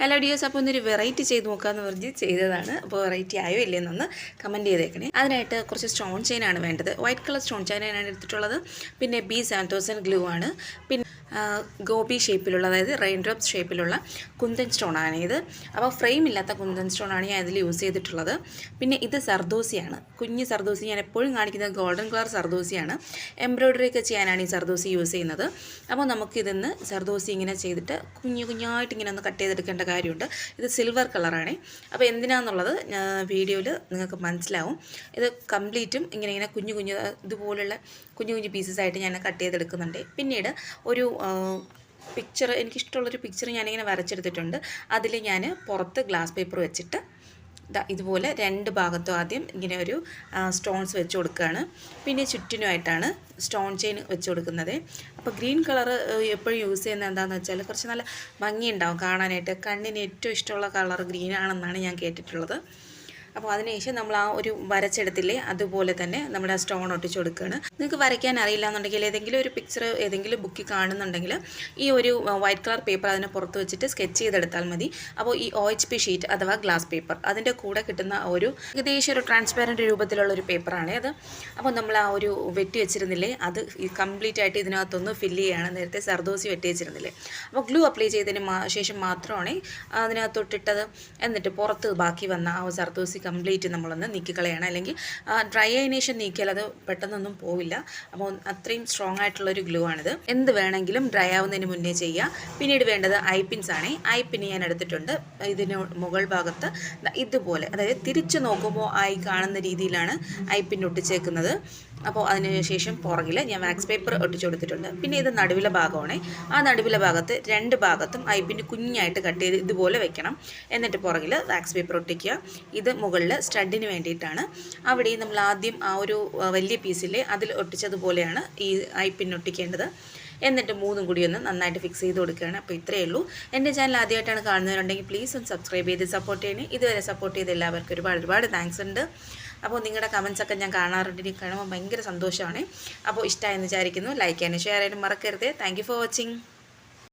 Hello ഡിയോസ് അപ്പോൾ ഒന്നൊരു variety ചെയ്ത് നോക്കാമെന്ന് പറഞ്ഞ് ചെയ്തതാണ്. അപ്പോൾ വെറൈറ്റി ആയോ ഇല്ലെന്നൊന്ന് കമന്റ് ചെയ്തേക്കണേ. അതിനായിട്ട് കുറച്ച് സ്റ്റോൺ ചെയിനാണ് വേണ്ടത്. വൈറ്റ് കളർ സ്റ്റോൺ ചെയിനാണ് എടുത്തിട്ടുള്ളത്. പിന്നെ ബി സെവൻ തൗസൻഡ് ഗ്ലൂ ആണ്. പിന്നെ ഗോപി ഷേപ്പിലുള്ള അതായത് റെയിൻ ഡ്രോപ്സ് ഷേപ്പിലുള്ള കുന്തൻ സ്റ്റോണാണ് ഇത്. അപ്പോൾ ഫ്രെയിം ഇല്ലാത്ത കുന്തൻ സ്റ്റോണാണ് ഞാൻ ഇതിൽ യൂസ് ചെയ്തിട്ടുള്ളത്. പിന്നെ ഇത് സർദോസിയാണ്. കുഞ്ഞ് സർദോസി ഞാൻ എപ്പോഴും കാണിക്കുന്നത് ഗോൾഡൻ കളർ സർദോസിയാണ്. എംബ്രോയ്ഡറി ഒക്കെ ചെയ്യാനാണ് ഈ സർദോസി യൂസ് ചെയ്യുന്നത്. അപ്പോൾ നമുക്കിതിന്ന് സർദോസി ഇങ്ങനെ ചെയ്തിട്ട് കുഞ്ഞു കുഞ്ഞായിട്ട് ഇങ്ങനെ ഒന്ന് കട്ട് ചെയ്തെടുക്കേണ്ട കാര്യമുണ്ട്. ഇത് സിൽവർ കളറാണ് അപ്പോൾ എന്തിനാന്നുള്ളത് വീഡിയോയിൽ നിങ്ങൾക്ക് മനസ്സിലാവും. ഇത് കംപ്ലീറ്റും ഇങ്ങനെ ഇങ്ങനെ കുഞ്ഞു കുഞ്ഞു ഇതുപോലുള്ള കുഞ്ഞു കുഞ്ഞു പീസസ് ആയിട്ട് ഞാൻ കട്ട് ചെയ്തെടുക്കുന്നുണ്ട്. പിന്നീട് ഒരു പിക്ചർ എനിക്കിഷ്ടമുള്ളൊരു പിക്ചർ ഞാനിങ്ങനെ വരച്ചെടുത്തിട്ടുണ്ട്. അതിൽ ഞാൻ പുറത്ത് ഗ്ലാസ് പേപ്പർ വെച്ചിട്ട് ഇതുപോലെ രണ്ട് ഭാഗത്തും ആദ്യം ഇങ്ങനെ ഒരു സ്റ്റോൺസ് വെച്ച് കൊടുക്കുകയാണ്. പിന്നെ ചുറ്റിനുമായിട്ടാണ് സ്റ്റോൺ ചെയിൻ വെച്ച് കൊടുക്കുന്നത്. അപ്പോൾ ഗ്രീൻ കളർ എപ്പോഴും യൂസ് ചെയ്യുന്നത് എന്താണെന്ന് വെച്ചാൽ കുറച്ച് നല്ല ഭംഗിയുണ്ടാവും കാണാനായിട്ട്. കണ്ണിന് ഏറ്റവും ഇഷ്ടമുള്ള കളർ ഗ്രീൻ ആണെന്നാണ് ഞാൻ കേട്ടിട്ടുള്ളത്. അപ്പോൾ അതിനുശേഷം നമ്മൾ ആ ഒരു വരച്ചെടുത്തില്ലേ അതുപോലെ തന്നെ നമ്മുടെ ആ സ്റ്റോൺ ഒട്ടിച്ച് കൊടുക്കുകയാണ്. നിങ്ങൾക്ക് വരയ്ക്കാൻ അറിയില്ല എന്നുണ്ടെങ്കിൽ ഏതെങ്കിലും ഒരു പിക്ചർ ഏതെങ്കിലും ബുക്കിൽ കാണുന്നുണ്ടെങ്കിൽ ഈ ഒരു വൈറ്റ് കളർ പേപ്പർ അതിനെ പുറത്ത് വെച്ചിട്ട് സ്കെച്ച് ചെയ്തെടുത്താൽ മതി. അപ്പോൾ ഈ ഒ എച്ച് പി ഷീറ്റ് അഥവാ ഗ്ലാസ് പേപ്പർ അതിന്റെ കൂടെ കിട്ടുന്ന ഒരു ഏകദേശം ഒരു ട്രാൻസ്പാരന്റ് രൂപത്തിലുള്ള ഒരു പേപ്പറാണ് അത്. അപ്പോൾ നമ്മൾ ആ ഒരു വെട്ടി വെച്ചിരുന്നില്ലേ അത് കംപ്ലീറ്റ് ആയിട്ട് ഇതിനകത്തൊന്ന് ഫില്ല് ചെയ്യുകയാണ്. നേരത്തെ സർദോസി വെട്ടി വെച്ചിരുന്നില്ലേ. അപ്പോൾ ഗ്ലൂ അപ്ലൈ ചെയ്തതിന് ശേഷം മാത്രമാണ് അതിനകത്തൊട്ടിട്ടത്. എന്നിട്ട് പുറത്ത് ബാക്കി വന്ന ആ സർദോസി കംപ്ലീറ്റ് നമ്മളൊന്ന് നീക്കിക്കളയണം. അല്ലെങ്കിൽ ഡ്രൈ ശേഷം നീക്കിയാൽ അത് പെട്ടെന്നൊന്നും പോവില്ല. അപ്പോൾ അത്രയും സ്ട്രോങ് ആയിട്ടുള്ളൊരു ഗ്ലൂ ആണിത്. എന്ത് വേണമെങ്കിലും ഡ്രൈ ആവുന്നതിന് മുന്നേ ചെയ്യുക പിന്നീട് വേണ്ടത് ഐ പിൻസ് ആണ്. പിൻ ഞാൻ എടുത്തിട്ടുണ്ട്. ഇതിന് മുകൾ ഭാഗത്ത് ഇതുപോലെ അതായത് തിരിച്ചു നോക്കുമ്പോൾ ആയി കാണുന്ന രീതിയിലാണ് ഐ പിൻ ഒട്ടിച്ചേക്കുന്നത്. അപ്പോൾ അതിനുശേഷം പുറകിൽ ഞാൻ വാക്സ് പേപ്പർ ഒട്ടിച്ചു കൊടുത്തിട്ടുണ്ട്. പിന്നെ ഇത് നടുവിലെ ഭാഗമാണ്. ആ നടുവിലെ ഭാഗത്ത് രണ്ട് ഭാഗത്തും ഐ പിൻ കുഞ്ഞായിട്ട് കട്ട് ചെയ്ത് ഇതുപോലെ വെക്കണം. എന്നിട്ട് പുറകിൽ വാക്സ് പേപ്പർ ഒട്ടിക്കുക. ഇത് മുകളിൽ സ്റ്റഡിന് വേണ്ടിയിട്ടാണ്. അവിടെ നമ്മൾ ആദ്യം ആ ഒരു വലിയ പീസിലെ അതിൽ ഒട്ടിച്ചതുപോലെയാണ് ഈ ഐ പിൻ ഒട്ടിക്കേണ്ടത്. എന്നിട്ട് മൂന്നും കൂടി ഒന്ന് നന്നായിട്ട് ഫിക്സ് ചെയ്ത് കൊടുക്കുകയാണ്. അപ്പോൾ ഇത്രയേ ഉള്ളൂ. എന്റെ ചാനൽ ആദ്യമായിട്ടാണ് കാണുന്നവരുണ്ടെങ്കിൽ പ്ലീസ് ഒന്ന് സബ്സ്ക്രൈബ് ചെയ്ത് സപ്പോർട്ട് ചെയ്യണേ. ഇതുവരെ സപ്പോർട്ട് ചെയ്ത് എല്ലാവർക്കും ഒരുപാട് ഒരുപാട് താങ്ക്സ് ഉണ്ട്. അപ്പോൾ നിങ്ങളുടെ കമൻസ് ഒക്കെ ഞാൻ കാണാറുണ്ട്. എനിക്ക് കാണുമ്പോൾ ഭയങ്കര സന്തോഷമാണ്. അപ്പോൾ ഇഷ്ടമായെന്ന് വിചാരിക്കുന്നു. ലൈക്ക് ചെയ്യാനും ഷെയർ ചെയ്യാനും മറക്കരുത്. Thank for watching